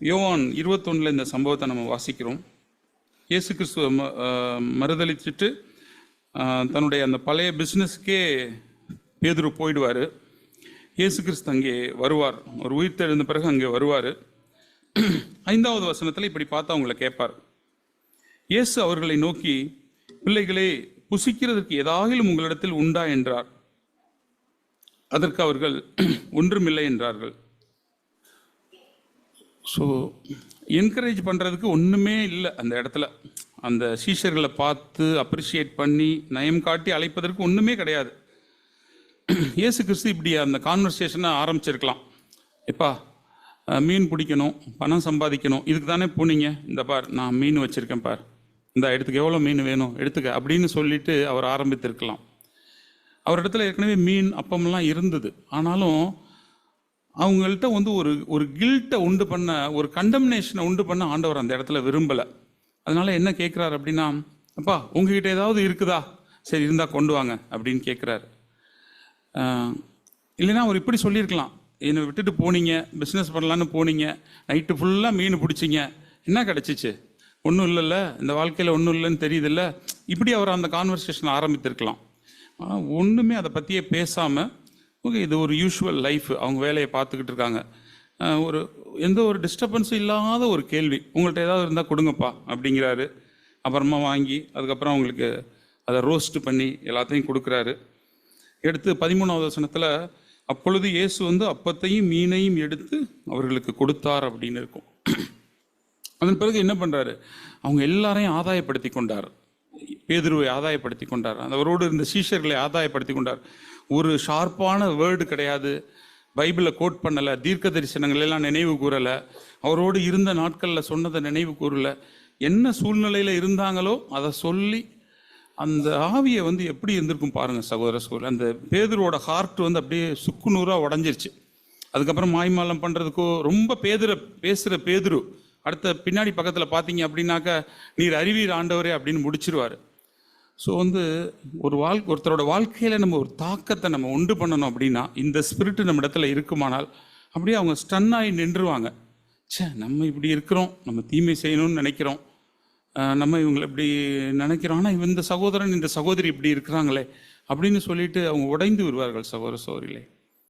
யோவான் இருபத்தொன்னில் இந்த சம்பவத்தை நம்ம வாசிக்கிறோம். இயேசு கிறிஸ்துவ ம- தன்னுடைய அந்த பழைய பிஸ்னஸ்க்கே பேதுரு போயிடுவார். இயேசு கிறிஸ்து அங்கே வருவார். ஒரு உயிர் தெழுந்த பிறகு அங்கே வருவார். ஐந்தாவது வசனத்தில் இப்படி பார்த்து அவங்கள கேட்பார். இயேசு அவர்களை நோக்கி பிள்ளைகளே புசிக்கிறதற்கு ஏதாகிலும் உங்களிடத்தில் உண்டா? என்றார். அதற்கு அவர்கள் ஒன்றுமில்லை என்றார்கள். ஸோ என்கரேஜ் பண்ணுறதுக்கு ஒன்றுமே இல்லை அந்த இடத்துல. அந்த சீஷர்களை பார்த்து அப்ரிஷியேட் பண்ணி நயம் காட்டி அழைப்பதற்கு ஒன்றுமே கிடையாது. இயேசு கிறிஸ்து இப்படி அந்த கான்வர்சேஷனை ஆரம்பிச்சிருக்கலாம். எப்பா மீன் பிடிக்கணும் பணம் சம்பாதிக்கணும் இதுக்கு தானே போனீங்க? இந்த பார் நான் மீன் வச்சுருக்கேன் பார். இந்த இடத்துக்கு எவ்வளோ மீன் வேணும்? எடுத்துக்க அப்படின்னு சொல்லிட்டு அவர் ஆரம்பித்திருக்கலாம். அவர் இடத்துல ஏற்கனவே மீன் அப்பமெல்லாம் இருந்தது. ஆனாலும் அவங்கள்ட்ட வந்து ஒரு ஒரு கில்ட்டை உண்டு பண்ண ஒரு கண்டம்னேஷனை உண்டு பண்ண ஆண்டவர் அந்த இடத்துல விரும்பலை. அதனால என்ன கேட்குறாரு அப்படின்னா அப்பா உங்ககிட்ட ஏதாவது இருக்குதா? சரி இருந்தால் கொண்டு வாங்க அப்படின்னு கேட்குறாரு இல்லைன்னா அவர் இப்படி சொல்லியிருக்கலாம். என்னை விட்டுட்டு போனீங்க பிஸ்னஸ் பண்ணலான்னு போனீங்க நைட்டு ஃபுல்லாக மீன் பிடிச்சிங்க என்ன கிடச்சிச்சு? ஒன்றும் இல்லைல்ல இந்த வாழ்க்கையில் ஒன்றும் இல்லைன்னு தெரியுதுல்ல. இப்படி அவர் அந்த கான்வர்சேஷன் ஆரம்பித்திருக்கலாம். ஆனால் ஒன்றுமே அதை பற்றியே பேசாமல் ஓகே இது ஒரு யூஷுவல் லைஃப் அவங்க வேலையை பார்த்துக்கிட்டு இருக்காங்க. ஒரு எந்த ஒரு டிஸ்டர்பன்ஸும் இல்லாத ஒரு கேள்வி. உங்கள்கிட்ட ஏதாவது இருந்தால் கொடுங்கப்பா அப்படிங்கிறாரு. அப்புறமா வாங்கி அதுக்கப்புறம் அவங்களுக்கு அதை ரோஸ்ட் பண்ணி எல்லாத்தையும் கொடுக்குறாரு. எடுத்து பதிமூணாவது வசனத்தில் அப்பொழுது இயேசு வந்து அப்பத்தையும் மீனையும் எடுத்து அவர்களுக்கு கொடுத்தார் அப்படின்னு இருக்கும். அதன் பிறகு என்ன பண்ணுறாரு அவங்க எல்லாரையும் ஆதாயப்படுத்தி கொண்டார். பேதுருவை ஆதாயப்படுத்தி கொண்டார். அவரோடு இருந்த சீஷர்களை ஆதாயப்படுத்தி கொண்டார். ஒரு ஷார்ப்பான வேர்டு கிடையாது. பைபிளை கோட் பண்ணலை தீர்க்க தரிசனங்கள் எல்லாம் நினைவு கூறலை. அவரோடு இருந்த நாட்களில் சொன்னதை நினைவு கூறலை. என்ன சூழ்நிலையில் இருந்தாங்களோ அதை சொல்லி அந்த ஆவியை வந்து எப்படி இருந்திருக்கும் பாருங்கள் சகோதர சகோதரர். அந்த பேதுருவோட ஹார்ட் வந்து அப்படியே சுக்குநூறாக உடஞ்சிருச்சு. அதுக்கப்புறம் மாய்மாலம் பண்ணுறதுக்கோ ரொம்ப பேதுர பேசுகிற பேதுரு. அடுத்த பின்னாடி பக்கத்தில் பார்த்தீங்க அப்படின்னாக்கா நீர் அறிவீர் ஆண்டவரே அப்படின்னு முடிச்சிருவார். ஸோ வந்து ஒரு வாழ் ஒருத்தரோட வாழ்க்கையில் நம்ம ஒரு தாக்கத்தை நம்ம உண்டு பண்ணணும் அப்படின்னா இந்த ஸ்பிரிட்டு நம்ம இடத்துல இருக்குமானால் அப்படியே அவங்க ஸ்டன் ஆகி நின்றுவாங்க. ச்சே நம்ம இப்படி இருக்கிறோம் நம்ம தீமை செய்யணும்னு நினைக்கிறோம். நம்ம இவங்களை இப்படி நினைக்கிறோம். ஆனால் இந்த சகோதரன் இந்த சகோதரி இப்படி இருக்கிறாங்களே அப்படின்னு சொல்லிட்டு அவங்க உடைந்து விடுவார்கள் சகோதர சகோதரிகளே.